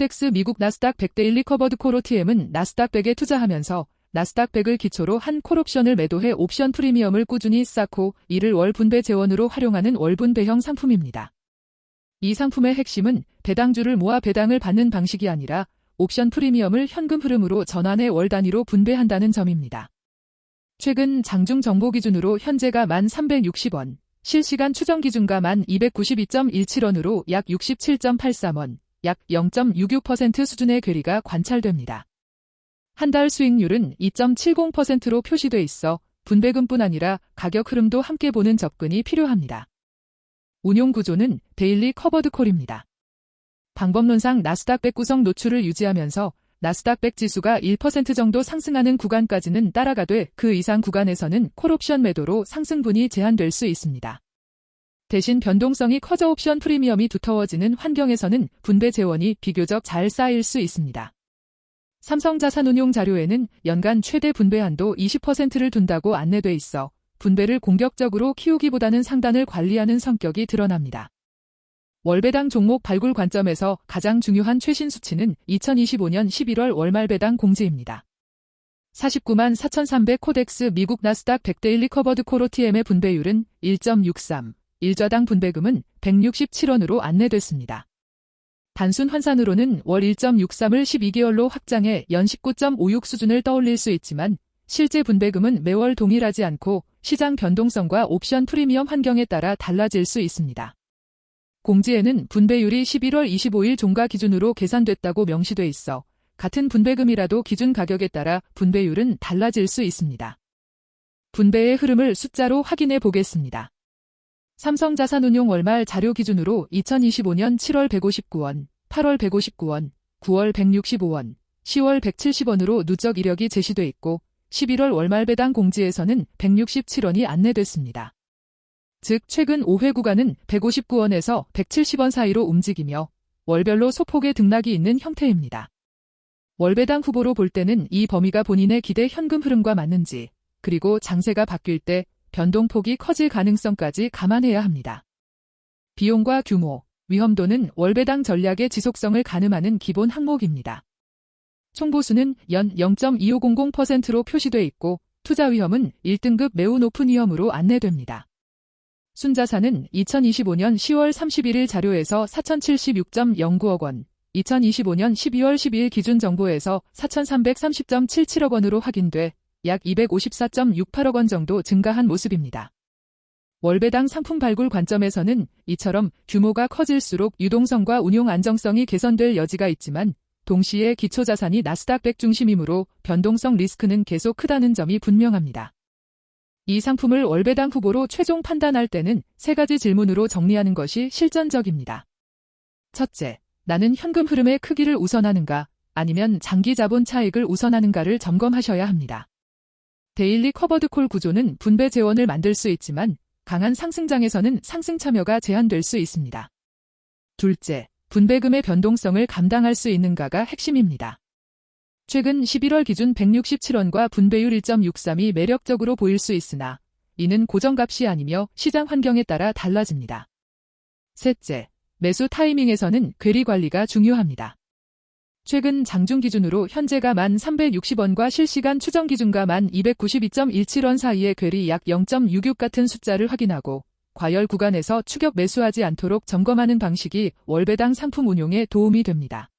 코덱스 미국 나스닥 100데일리 커버드 콜 OTM은 나스닥 100에 투자하면서 나스닥 100을 기초로 한 콜옵션을 매도해 옵션 프리미엄을 꾸준히 쌓고 이를 월 분배 재원으로 활용하는 월분배형 상품입니다. 이 상품의 핵심은 배당주를 모아 배당을 받는 방식이 아니라 옵션 프리미엄을 현금 흐름으로 전환해 월 단위로 분배한다는 점입니다. 최근 장중 정보 기준으로 현재가 1,360원, 실시간 추정 기준가 1,292.17원으로 약 67.83원, 약 0.66% 수준의 괴리가 관찰됩니다. 한 달 수익률은 2.70%로 표시돼 있어 분배금뿐 아니라 가격 흐름도 함께 보는 접근이 필요합니다. 운용 구조는 데일리 커버드 콜입니다. 방법론상 나스닥 100 구성 노출을 유지하면서 나스닥 100 지수가 1% 정도 상승하는 구간까지는 따라가되 그 이상 구간에서는 콜옵션 매도로 상승분이 제한될 수 있습니다. 대신 변동성이 커져 옵션 프리미엄이 두터워지는 환경에서는 분배 재원이 비교적 잘 쌓일 수 있습니다. 삼성 자산운용 자료에는 연간 최대 분배 한도 20%를 둔다고 안내돼 있어 분배를 공격적으로 키우기보다는 상단을 관리하는 성격이 드러납니다. 월배당 종목 발굴 관점에서 가장 중요한 최신 수치는 2025년 11월 월말 배당 공지입니다. 49만 4,300 코덱스 미국 나스닥 100대 1 리커버드 코로티엠의 분배율은 1.63, 1저당 분배금은 167원으로 안내됐습니다. 단순 환산으로는 월 1.63을 12개월로 확장해 연 19.56 수준을 떠올릴 수 있지만 실제 분배금은 매월 동일하지 않고 시장 변동성과 옵션 프리미엄 환경에 따라 달라질 수 있습니다. 공지에는 분배율이 11월 25일 종가 기준으로 계산됐다고 명시돼 있어 같은 분배금이라도 기준 가격에 따라 분배율은 달라질 수 있습니다. 분배의 흐름을 숫자로 확인해 보겠습니다. 삼성 자산운용 월말 자료 기준으로 2025년 7월 159원, 8월 159원, 9월 165원, 10월 170원으로 누적 이력이 제시돼 있고 11월 월말 배당 공지에서는 167원이 안내됐습니다. 즉 최근 5회 구간은 159원에서 170원 사이로 움직이며 월별로 소폭의 등락이 있는 형태입니다. 월배당 후보로 볼 때는 이 범위가 본인의 기대 현금 흐름과 맞는지 그리고 장세가 바뀔 때 변동폭이 커질 가능성까지 감안해야 합니다. 비용과 규모, 위험도는 월배당 전략의 지속성을 가늠하는 기본 항목입니다. 총보수는 연 0.2500%로 표시돼 있고 투자 위험은 1등급 매우 높은 위험으로 안내됩니다. 순자산은 2025년 10월 31일 자료에서 4,076.09억 원, 2025년 12월 12일 기준 정보에서 4,330.77억 원으로 확인돼 약 254.68억 원 정도 증가한 모습입니다. 월배당 상품 발굴 관점에서는 이처럼 규모가 커질수록 유동성과 운용 안정성이 개선될 여지가 있지만 동시에 기초자산이 나스닥 100 중심이므로 변동성 리스크는 계속 크다는 점이 분명합니다. 이 상품을 월배당 후보로 최종 판단할 때는 세 가지 질문으로 정리하는 것이 실전적입니다. 첫째, 나는 현금 흐름의 크기를 우선하는가 아니면 장기 자본 차익을 우선하는가를 점검하셔야 합니다. 데일리 커버드 콜 구조는 분배 재원을 만들 수 있지만 강한 상승장에서는 상승 참여가 제한될 수 있습니다. 둘째, 분배금의 변동성을 감당할 수 있는가가 핵심입니다. 최근 11월 기준 167원과 분배율 1.63이 매력적으로 보일 수 있으나 이는 고정값이 아니며 시장 환경에 따라 달라집니다. 셋째, 매수 타이밍에서는 괴리 관리가 중요합니다. 최근 장중 기준으로 현재가 1,360원과 실시간 추정 기준가 1,292.17원 사이의 괴리 약 0.66 같은 숫자를 확인하고 과열 구간에서 추격 매수하지 않도록 점검하는 방식이 월배당 상품 운용에 도움이 됩니다.